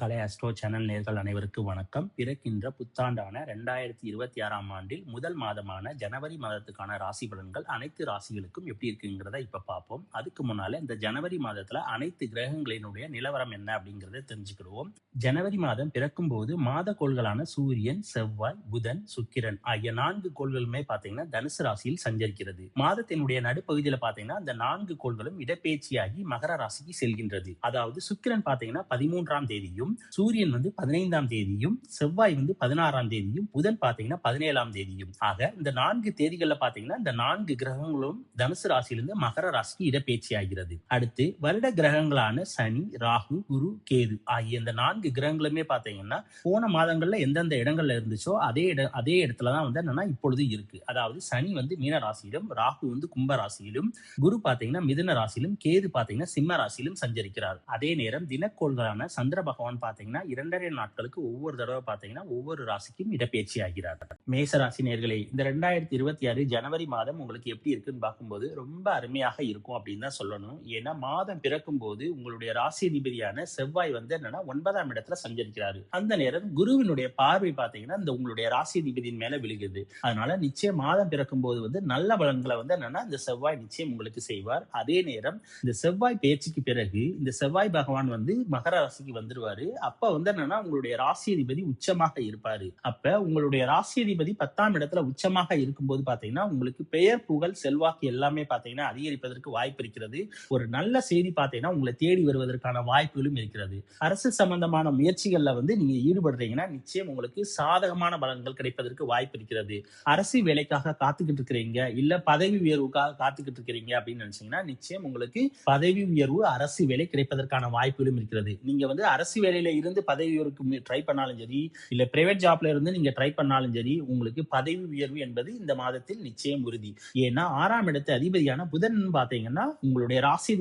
கலை astro channel நேர்கள் அனைவருக்கும் வணக்கம். பிறக்கின்ற புத்தாண்டான ரெண்டாயிரத்தி இருபத்தி ஆறாம் ஆண்டில் முதல் மாதமான ஜனவரி மாதத்துக்கான ராசி பலன்கள் அனைத்து ராசிகளுக்கும் எப்படி இருக்குங்கிறத இப்ப பார்ப்போம். அதுக்கு முன்னால இந்த ஜனவரி மாதத்துல அனைத்து கிரகங்களினுடைய நிலவரம் என்ன அப்படிங்கறத தெரிஞ்சுக்கிடுவோம். ஜனவரி மாதம் பிறக்கும் போது மாத கோள்களான சூரியன் செவ்வாய் புதன் சுக்கிரன் ஆகிய நான்கு கோள்களுமே பாத்தீங்கன்னா தனுசு ராசியில் சஞ்சரிக்கிறது. மாதத்தினுடைய நடுப்பகுதியில பாத்தீங்கன்னா அந்த நான்கு கோள்களும் இடப்பெயர்ச்சியாகி மகர ராசிக்கு செல்கின்றது. அதாவது சுக்கிரன் பாத்தீங்கன்னா பதிமூன்றாம் தேதியும் சூரியன் வந்து பதினைந்தாம் தேதியும் செவ்வாய் வந்து பதினாறாம் தேதியும் புதன் பாத்தீங்கன்னா பதினேழாம் தேதியும். ஆக இந்த நான்கு தேதிகள்ல பாத்தீங்கன்னா இந்த நான்கு கிரகங்களும் தனுசு ராசியிலிருந்து மகர ராசிக்கு இடப்பெயர்ச்சி ஆகிறது. அடுத்து வருட கிரகங்களான சனி ராகு குரு கேது ஆகிய இந்த நான்கு கிரகங்களுமே பாத்தீங்கன்னா போன மாதங்கள்ல எந்தெந்த இடங்கள்ல இருந்துச்சோ அதே இட அதே இடத்துல தான் வந்து என்னன்னா இப்பொழுது இருக்கு. அதாவது சனி வந்து மீன ராசியிலும் ராகு வந்து கும்ப ராசியிலும் குரு பாத்தீங்கன்னா மிதுன ராசியிலும் கேது பாத்தீங்கன்னா சிம்ம ராசியிலும் சஞ்சரிக்கிறார். அதே நேரம் தினக்கோள்களான சந்திர பகவான் பார்த்தீங்கன்னா இரண்டரை நாட்களுக்கு ஒவ்வொரு தடவை பார்த்தீங்கன்னா ஒவ்வொரு ராசிக்கும் இடப்பெயர்ச்சி ஆகிறார் மேச ராசி நேர்களே இந்த ரெண்டாயிரத்தி இருபத்தி ஆறு ஜனவரி மாதம் உங்களுக்கு எப்படி இருக்குன்னு பார்க்கும்போது ரொம்ப அருமையாக இருக்கும் அப்படின்னு தான் சொல்லணும். ஏன்னா மாதம் பிறக்கும் போது உங்களுடைய ராசி அதிபதியான செவ்வாய் வந்து என்னன்னா ஒன்பதாம் இடத்துல சஞ்சரிக்கிறாரு. அந்த நேரம் குருவினுடைய பார்வை பார்த்தீங்கன்னா இந்த உங்களுடைய ராசி அதிபதியின் மேல விழுகுது. அதனால நிச்சயம் மாதம் பிறக்கும் போது வந்து நல்ல பலன்களை வந்து என்னன்னா இந்த செவ்வாய் நிச்சயம் உங்களுக்கு செய்வார். அதே நேரம் இந்த செவ்வாய் பேச்சுக்கு பிறகு இந்த செவ்வாய் பகவான் வந்து மகர ராசிக்கு வந்துருவாரு. இருப்பாரு. அப்ப வந்து என்னன்னா உங்களுடைய ராசியதிபதி உச்சமாக இருப்பாரு. அப்ப உங்களுடைய ராசியதிபதி பத்தாம் இடத்துல உச்சமாக இருக்கும்போது பாத்தீங்கன்னா உங்களுக்கு பெயர் புகழ் செல்வாக்கு எல்லாமே பாத்தீங்கன்னா அதிகரிப்பதற்கு வாய்ப்பு இருக்கிறது. ஒரு நல்ல செய்தி பாத்தீங்கன்னா உங்களை தேடி வருவதற்கான வாய்ப்புகளும் இருக்கிறது. அரசு சம்பந்தமான முயற்சிகள்ல வந்து நீங்க ஈடுபடுறீங்கன்னா நிச்சயம் உங்களுக்கு சாதகமான பலன்கள் கிடைப்பதற்கு வாய்ப்பு இருக்கிறது. அரசு வேலைக்காக காத்துக்கிட்டு இருக்கிறீங்க இல்ல பதவி உயர்வுக்காக காத்துக்கிட்டு இருக்கிறீங்க அப்படின்னு நினைச்சீங்கன்னா நிச்சயம் உங்களுக்கு பதவி உயர்வு அரசு வேலை கிடைப்பதற்கான வாய்ப்புகளும் இருக்கிறது. நீங்க வந்து அரசு வேலை வேலையில இருந்து பதவி உயர்வுக்கு ட்ரை பண்ணாலும் சரி இல்ல பிரைவேட் ஜாப்ல இருந்து நீங்க ட்ரை பண்ணாலும் சரி உங்களுக்கு பதவி உயர்வு என்பது இந்த மாதத்தில் நிச்சயம் உறுதி. ஏன்னா ஆறாம் இடத்து அதிபதியான புதன் பாத்தீங்கன்னா உங்களுடைய ராசி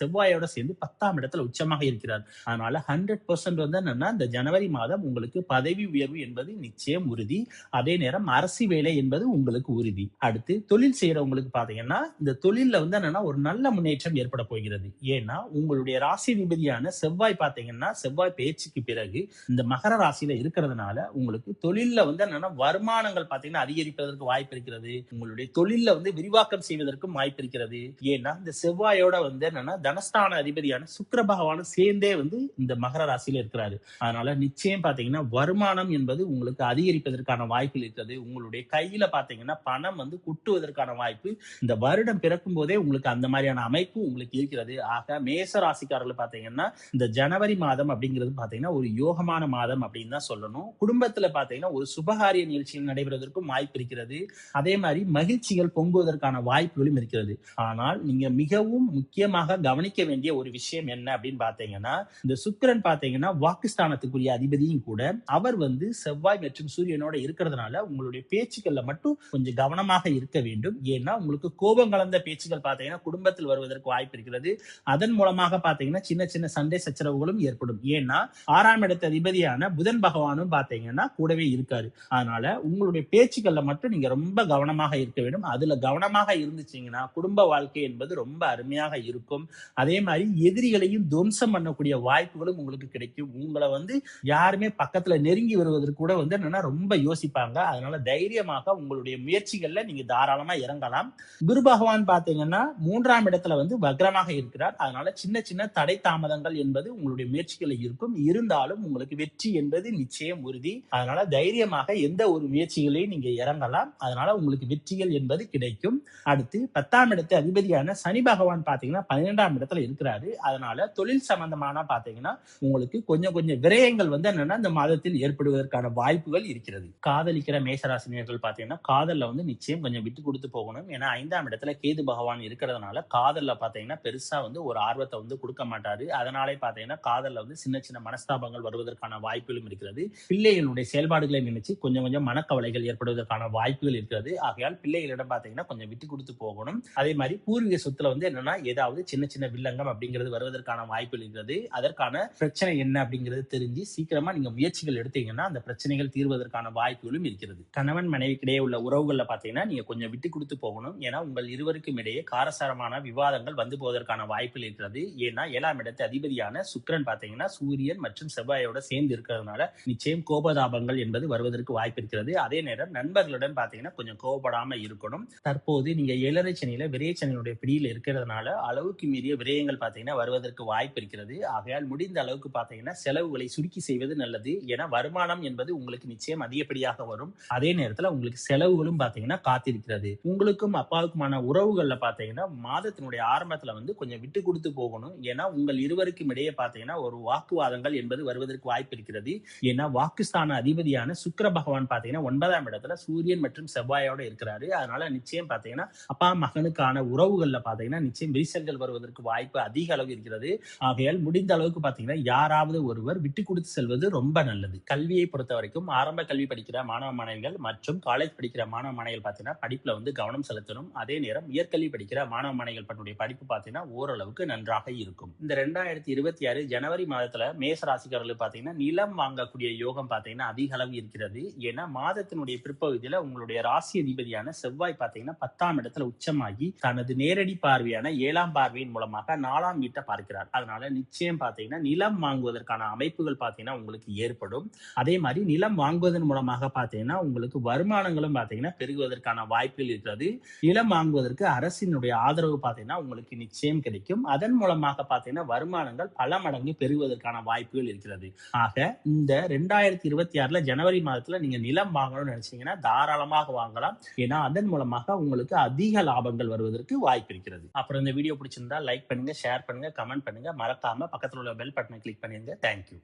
செவ்வாயோட சேர்ந்து பத்தாம் இடத்துல உச்சமாக இருக்கிறார். அதனால ஹண்ட்ரட் பர்சன்ட் வந்து என்னன்னா இந்த ஜனவரி மாதம் உங்களுக்கு பதவி உயர்வு என்பது நிச்சயம் உறுதி. அதே நேரம் அரசு வேலை என்பது உங்களுக்கு உறுதி. அடுத்து தொழில் செய்யறவங்களுக்கு பாத்தீங்கன்னா இந்த தொழில்ல வந்து என்னன்னா ஒரு நல்ல முன்னேற்றம் ஏற்பட போகிறது. ஏன்னா உங்களுடைய ராசி அதிபதியான செவ்வாய் பாத்தீங்கன்னா செவ்வாய் பேச்சுக்கு பிறகு இந்த மகர ராசியில இருக்கிறதுனால உங்களுக்கு தொழில்ல வந்து என்னன்னா வருமானங்கள் பாத்தீங்கன்னா அதிகரிப்பதற்கு வாய்ப்பு இருக்கிறது. உங்களுடைய தொழில்ல வந்து விரிவாக்கம் செய்வதற்கும் வாய்ப்பு இருக்கிறது. ஏன்னா இந்த செவ்வாயோட வந்து என்னன்னா தனஸ்தான அதிபதியான சுக்கர பகவானும் சேர்ந்தே வந்து இந்த மகர ராசியில இருக்கிறாரு. அதனால நிச்சயம் பாத்தீங்கன்னா வருமானம் என்பது உங்களுக்கு அதிகரிப்பதற்கான வாய்ப்புகள் இருக்கிறது. உங்களுடைய கையில பாத்தீங்கன்னா பணம் வந்து குட்டுவதற்கான வாய்ப்பு இந்த வருடம் பிறக்கும் போதே உங்களுக்கு அந்த மாதிரியான அமைப்பு உங்களுக்கு இருக்கிறது. ஆக மேச ராசிக்காரர்கள் பாத்தீங்கன்னா இந்த ஜனவரி மாதம் அப்படிங்கிற அப்படிங்கிறது பாத்தீங்கன்னா ஒரு யோகமான மாதம் அப்படின்னு தான் சொல்லணும். குடும்பத்துல பாத்தீங்கன்னா ஒரு சுபகாரிய நிகழ்ச்சிகள் நடைபெறுவதற்கும் வாய்ப்பு இருக்கிறது. அதே மாதிரி மகிழ்ச்சிகள் பொங்குவதற்கான வாய்ப்புகளும் இருக்கிறது. ஆனால் நீங்க மிகவும் முக்கியமாக கவனிக்க வேண்டிய ஒரு விஷயம் என்ன அப்படின்னு பாத்தீங்கன்னா இந்த சுக்கிரன் பாத்தீங்கன்னா வாக்குஸ்தானத்துக்குரிய அதிபதியும் கூட அவர் வந்து செவ்வாய் மற்றும் சூரியனோட இருக்கிறதுனால உங்களுடைய பேச்சுக்கள்ல மட்டும் கொஞ்சம் கவனமாக இருக்க வேண்டும். ஏன்னா உங்களுக்கு கோபம் கலந்த பேச்சுகள் பாத்தீங்கன்னா குடும்பத்தில் வருவதற்கு வாய்ப்பு இருக்கிறது. அதன் மூலமாக பாத்தீங்கன்னா சின்ன சின்ன சண்டை சச்சரவுகளும் ஏற்படும். ஏன்னா ஆறாம் இடத்த அதிபதியான புதன் பகவானும் பாத்தீங்கன்னா கூடவே இருக்காரு. அதனால உங்களுடைய பேச்சுக்கள்ல மட்டும் நீங்க ரொம்ப கவனமாக இருக்க வேண்டும். அதுல கவனமாக இருந்துச்சீங்கன்னா குடும்ப வாழ்க்கை என்பது ரொம்ப அருமையாக இருக்கும். அதே மாதிரி எதிரிகளையும் துவம்சம் பண்ணக்கூடிய வாய்ப்புகளும் உங்களுக்கு கிடைக்கும். உங்களை வந்து யாருமே பக்கத்துல நெருங்கி வருவதற்கு கூட வந்து என்னன்னா ரொம்ப யோசிப்பாங்க. அதனால தைரியமாக உங்களுடைய முயற்சிகள்ல நீங்க தாராளமா இறங்கலாம். குரு பகவான் பாத்தீங்கன்னா மூன்றாம் இடத்துல வந்து வக்ரமாக இருக்கிறார். அதனால சின்ன சின்ன தடை தாமதங்கள் என்பது உங்களுடைய முயற்சிகளை இருக்கும். இருந்தாலும் உங்களுக்கு வெற்றி என்பது நிச்சயம் உறுதி. அதனால தைரியமாக எந்த ஒரு முயற்சிகளையும் நீங்க இறங்கலாம். அதனால உங்களுக்கு வெற்றிகள் என்பது கிடைக்கும். அடுத்து பத்தாம் இடத்து அதிபதியான சனி பகவான் பாத்தீங்கன்னா பன்னிரெண்டாம் இடத்துல இருக்கிறாரு. அதனால தொழில் சம்பந்தமான பாத்தீங்கன்னா உங்களுக்கு கொஞ்சம் கொஞ்சம் விரயங்கள் வந்து என்னன்னா இந்த மாதத்தில் ஏற்படுவதற்கான வாய்ப்புகள் இருக்கிறது. காதலிக்கிற மேசராசினியர்கள் பாத்தீங்கன்னா காதல்ல வந்து நிச்சயம் கொஞ்சம் விட்டு கொடுத்து போகணும். ஏன்னா ஐந்தாம் இடத்துல கேது பகவான் இருக்கிறதுனால காதல்ல பாத்தீங்கன்னா பெருசா வந்து ஒரு ஆர்வத்தை வந்து கொடுக்க மாட்டாரு. அதனாலே பாத்தீங்கன்னா காதல்ல வந்து சின்ன சின்ன மனஸ்தாபங்கள் வருவதற்கான வாய்ப்புகளும் இருக்கிறது. பிள்ளைகளுடைய செயல்பாடுகளை நினைச்சு கொஞ்சம் கொஞ்சம் மனக்கவலைகள் ஏற்படுவதற்கான வாய்ப்புகள் இருக்கிறது. ஆகையால் பிள்ளைகளிடம் பார்த்தீங்கன்னா கொஞ்சம் விட்டு கொடுத்து போகணும். அதே மாதிரி பூர்வீக சொத்துல வந்து என்னன்னா ஏதாவது சின்ன சின்ன வில்லங்கம் அப்படிங்கிறது வருவதற்கான வாய்ப்புகள் இருக்கிறது. அதற்கான பிரச்சனை என்ன அப்படிங்கிறது தெரிஞ்சு சீக்கிரமா நீங்க முயற்சிகள் எடுத்தீங்கன்னா அந்த பிரச்சனைகள் தீர்வதற்கான வாய்ப்புகளும் இருக்கிறது. கணவன் மனைவிக்கிடையே உள்ள உறவுகள்ல பாத்தீங்கன்னா நீங்க கொஞ்சம் விட்டு கொடுத்து போகணும். ஏன்னா உங்கள் இருவருக்கும் இடையே காரசாரமான விவாதங்கள் வந்து போவதற்கான வாய்ப்புகள் இருக்கிறது. ஏன்னா ஏழாம் இடத்து அதிபதியான சுக்கிரன் பாத்தீங்கன்னா சூரியன் சூரியன் மற்றும் செவ்வாயோட சேர்ந்து இருக்கிறதுனால நிச்சயம் கோபதாபங்கள் என்பது வருவதற்கு வாய்ப்பு இருக்கிறது. அதே நேரம் நண்பர்களுடன் பாத்தீங்கன்னா கொஞ்சம் கோபப்படாம இருக்கணும். தற்போது நீங்க ஏழரை சனியில விரைச்சனியுடைய பிடியில் இருக்கிறதுனால அளவுக்கு மீறிய விரயங்கள் பாத்தீங்கன்னா வருவதற்கு வாய்ப்பு இருக்கிறது. ஆகையால் முடிந்த அளவுக்கு பாத்தீங்கன்னா செலவுகளை சுருக்கி செய்வது நல்லது. ஏன்னா வருமானம் என்பது உங்களுக்கு நிச்சயம் அதிகப்படியாக வரும். அதே நேரத்துல உங்களுக்கு செலவுகளும் பாத்தீங்கன்னா காத்திருக்கிறது. உங்களுக்கும் அப்பாவுக்குமான உறவுகள்ல பாத்தீங்கன்னா மாதத்தினுடைய ஆரம்பத்துல வந்து கொஞ்சம் விட்டு கொடுத்து போகணும். ஏன்னா உங்கள் இருவருக்கும் இடையே பாத்தீங்கன்னா ஒரு வாக்குவாதங்கள் என்பது வருவதற்கு வாய்ப்பு இருக்கிறது. ஏன்னா வாக்குஸ்தான அதிபதியான சுக்கர பகவான் பாத்தீங்கன்னா ஒன்பதாம் இடத்துல சூரியன் மற்றும் செவ்வாயோட இருக்கிறாரு. அதனால நிச்சயம் பாத்தீங்கன்னா அப்பா மகனுக்கான உறவுகள்ல பாத்தீங்கன்னா நிச்சயம் விரிசல்கள் வருவதற்கு வாய்ப்பு அதிக அளவு இருக்கிறது. ஆகையால் முடிந்த அளவுக்கு பாத்தீங்கன்னா யாராவது ஒருவர் விட்டு கொடுத்து செல்வது ரொம்ப நல்லது. கல்வியை பொறுத்த வரைக்கும் ஆரம்ப கல்வி படிக்கிற மாணவ மாணவிகள் மற்றும் காலேஜ் படிக்கிற மாணவ மாணவிகள் பாத்தீங்கன்னா படிப்புல வந்து கவனம் செலுத்தணும். அதே நேரம் உயர்கல்வி படிக்கிற மாணவ மாணவிகள் பற்றிய படிப்பு பாத்தீங்கன்னா ஓரளவுக்கு நன்றாக இருக்கும். இந்த ரெண்டாயிரத்தி இருபத்தி ஆறு ஜனவரி மாதத்துல மேச ராசிக்காரர்களுக்கு பாத்தீங்கன்னா நிலம் வாங்கக்கூடிய யோகம் பாத்தீங்கன்னா அதிக அளவு இருக்கிறது. ஏன்னா மாதத்தினுடைய பிற்பகுதியில உங்களுடைய ராசி அதிபதியான செவ்வாய் பாத்தீங்கன்னா பத்தாம் இடத்துல உச்சமாகி தனது நேரடி பார்வையான ஏழாம் பார்வையின் மூலமாக நாலாம் வீட்டை பார்க்கிறார். அதனால நிச்சயம் பாத்தீங்கன்னா நிலம் வாங்குவதற்கான அமைப்புகள் பாத்தீங்கன்னா உங்களுக்கு ஏற்படும். அதே மாதிரி நிலம் வாங்குவதன் மூலமாக பாத்தீங்கன்னா உங்களுக்கு வருமானங்களும் பாத்தீங்கன்னா பெருகுவதற்கான வாய்ப்புகள் இருக்கிறது. நிலம் வாங்குவதற்கு அரசினுடைய ஆதரவு பாத்தீங்கன்னா உங்களுக்கு நிச்சயம் கிடைக்கும். அதன் மூலமாக பார்த்தீங்கன்னா வருமானங்கள் பல மடங்கு பெருகுவதற்கான வாய்ப்புகள் இருக்கிறது. ஆக இந்த ரெண்டாயிரத்தி இருபத்தி ஆறுல ஜனவரி மாதத்துல நீங்க நிலம் வாங்கணும்னு நினைச்சீங்கன்னா தாராளமாக வாங்கலாம். ஏன்னா அதன் மூலமாக உங்களுக்கு அதிக லாபங்கள் வருவதற்கு வாய்ப்பு இருக்கிறது. அப்புறம் இந்த வீடியோ பிடிச்சிருந்தா லைக் பண்ணுங்க ஷேர் பண்ணுங்க கமெண்ட் பண்ணுங்க. மறக்காம பக்கத்துல உள்ள பெல் பட்டனை கிளிக் பண்ணிருங்க. தேங்க்யூ